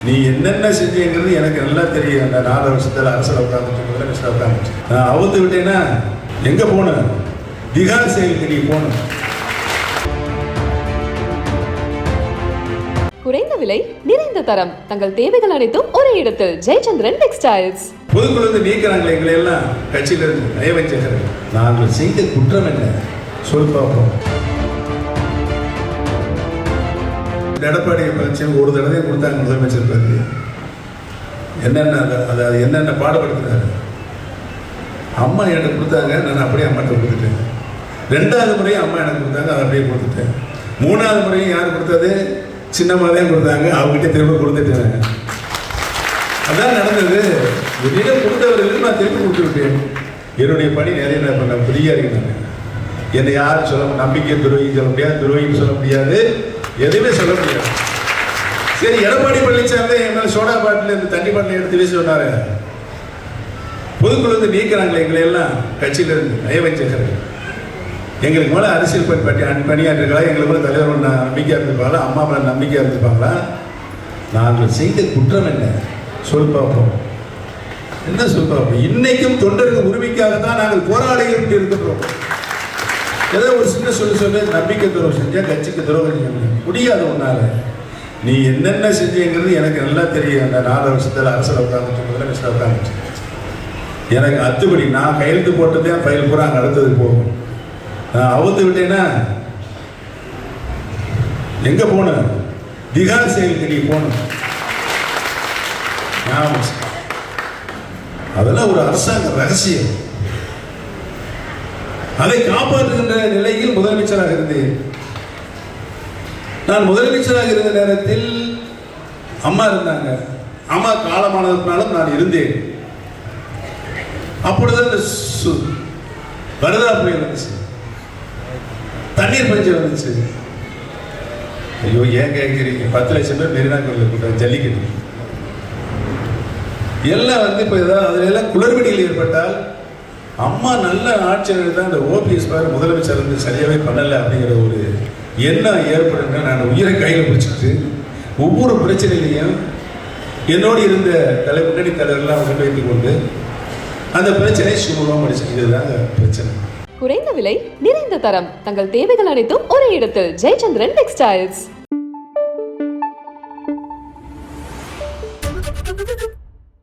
நீ என்னென்ன செஞ்சீங்கிறது எனக்கு நல்லா தெரியும். அந்த நாலு வருஷத்துல அரசில் உட்காந்துட்டு முதலமைச்சர் உட்காந்துட்டு நான் அவுத்து விட்டேன்னா எங்க போகணும் திகார் செயலுக்கு நீ போகணும் குறைந்த விலை நிறைந்த தரம். தங்கள் தேவைகள் அனைத்தும் ஒரே இடத்தில். ஜெயச்சந்திரன் டெக்ஸ்டைல்ஸ் பொதுக்குழு வந்து நீக்கிறாங்களே எங்களை எல்லாம் கட்சியில இருந்து நயவஞ்சகர்கள். நாங்கள் செய்த குற்றம் என்ன? சொல் பார்ப்போம் எடப்பாடி பழனிசாமி ஒரு தடவை கொடுத்தாங்க முதலமைச்சர் பதவி என்னென்ன அதை- அதை அது என்னென்ன பாடுபடுத்துறாரு? அம்மா எனக்கு கொடுத்தாங்க நான் அப்படியே அம்மாட்ட கொடுத்துட்டேன். ரெண்டாவது முறையும் அம்மா எனக்கு கொடுத்தாங்க அதை அப்படியே கொடுத்துட்டேன். மூணாவது முறையும் யார் கொடுத்தது? சின்னம்மா கொடுத்தாங்க அவங்ககிட்ட திரும்ப கொடுத்துட்டேன். அதான் நடந்தது. என்னிடம் கொடுத்தவர்களுக்கு நான் திருப்பி கொடுத்துருக்கேன் என்னுடைய பணி நிறைய நான் பண்ண ஃப்ரீயாக இருக்கேன். என்னை யாரும் சொல்ல நம்பிக்கை துரோகி சொல்ல முடியாது துரோகின்னு சொல்ல முடியாது. எதுவுமே சொல்ல முடியாது. சரி எடப்பாடி பழனிசாமி என்ன சோடா பாட்டில் இந்த தண்ணி பாட்டில் எடுத்து வீசி சொன்னாரு. பொதுக்குழு வந்து நீக்கிறாங்களே எங்களை எல்லாம் கட்சியிலிருந்து நயவஞ்சகர்கள். எங்களுக்கு மேலே அரசியல் பணி பட்டி பணியாற்றுகளா எங்களுக்கு மேலே தலைவர் நான் நம்பிக்கையாக இருந்திருப்பாங்களா? அம்மா மேலே நம்பிக்கையாக இருந்திருப்பாங்களா? நாங்கள் செய்த குற்றம் என்ன? சொல் பார்ப்போம். என்ன சொல் பார்ப்போம்? இன்னைக்கும் தொண்டர்கள் உரிமைக்காக தான் நாங்கள் போராளிகள் இருக்கின்றோம் ஏதோ ஒரு சின்ன சொல்லி சொல்லி நம்பிக்கை துறவு செஞ்சால் கட்சிக்கு துறவு செய்ய முடியாது. ஒன்றால் நீ என்னென்ன செஞ்சீங்கிறது எனக்கு நல்லா தெரியும். அந்த நாலு வருஷத்தில் அரசில் உட்காந்துட்டு முதலமைச்சர் உட்காந்துட்டு எனக்கு அத்துப்படி நான் கையெழுத்து போட்டதே ஃபைல் பூரா அங்கே அடுத்தது போகும். நான் அவுத்து விட்டேன்னா எங்க போகணும் திகார் செயலுக்கு நீ போகணும் அதெல்லாம் ஒரு அரசாங்க ரகசியம். அதை காப்பாற்றுகின்ற நிலையில் முதலமைச்சராக இருந்தேன். நான் முதலமைச்சராக இருந்த நேரத்தில் அம்மா இருந்தாங்க. அம்மா காலமானதுனாலும் நான் இருந்தேன். அப்பொழுது அந்த சு- புயல் வந்துச்சு. தண்ணீர் பஞ்சம் வந்துச்சு. ஐயோ ஏன் கேட்குறீங்க பத்து லட்சம் பேர் மெரினா கோயில் கூட்டம் ஜல்லிக்கட்டு. எல்லாம் வந்து இப்போ ஏதாவது அதுல எல்லாம் குளறுபடிகள் ஏற்பட்டால் அம்மா நல்ல ஆட்சியர்கள் தான். இந்த ஓபிஎஸ் பாரு முதலமைச்சர் வந்து சரியாகவே பண்ணலை அப்படிங்கிற ஒரு எண்ணம் ஏற்படுங்க நான் உயிரை கையில் பிடிச்சிட்டு ஒவ்வொரு பிரச்சனையிலையும் என்னோடு இருந்த தலை முன்னணி தலைவர்கள்லாம் கொண்டு வைத்துக் கொண்டு அந்த பிரச்சனையை சுமூகமாக முடிச்சு இதுதாங்க பிரச்சனை. குறைந்த விலை நிறைந்த தரம். தங்கள் தேவைகள் அனைத்தும் ஒரே இடத்தில். ஜெயச்சந்திரன் டெக்ஸ்டைல்ஸ்